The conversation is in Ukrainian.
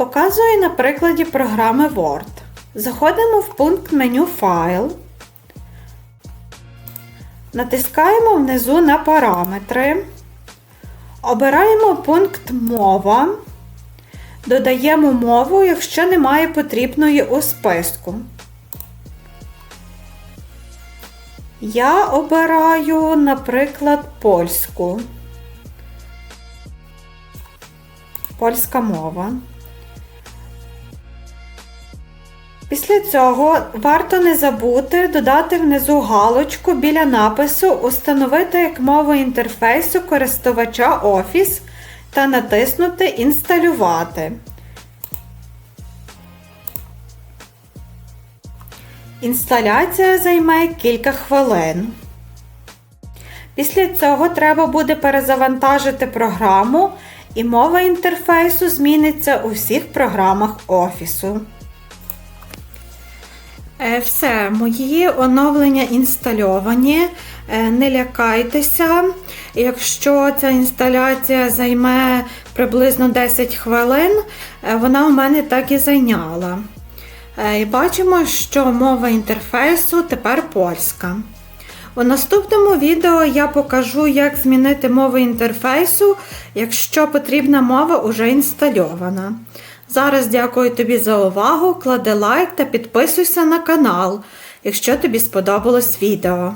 Показую на прикладі програми Word. Заходимо в пункт меню Файл. Натискаємо внизу на параметри. Обираємо пункт Мова. Додаємо мову, якщо немає потрібної у списку. Я обираю, наприклад, польську. Польська мова. Після цього варто не забути додати внизу галочку біля напису Установити як мову інтерфейсу користувача Office та натиснути Інсталювати. Інсталяція займе кілька хвилин. Після цього треба буде перезавантажити програму і мова інтерфейсу зміниться у всіх програмах Офісу. Е, Все, мої оновлення інстальовані. Е, Не лякайтеся. Якщо ця інсталяція займе приблизно 10 хвилин, е, вона у мене так і зайняла. І бачимо, що мова інтерфейсу тепер польська. У наступному відео я покажу, як змінити мову інтерфейсу, якщо потрібна мова уже інстальована. Зараз дякую тобі за увагу, клади лайк та підписуйся на канал, якщо тобі сподобалось відео.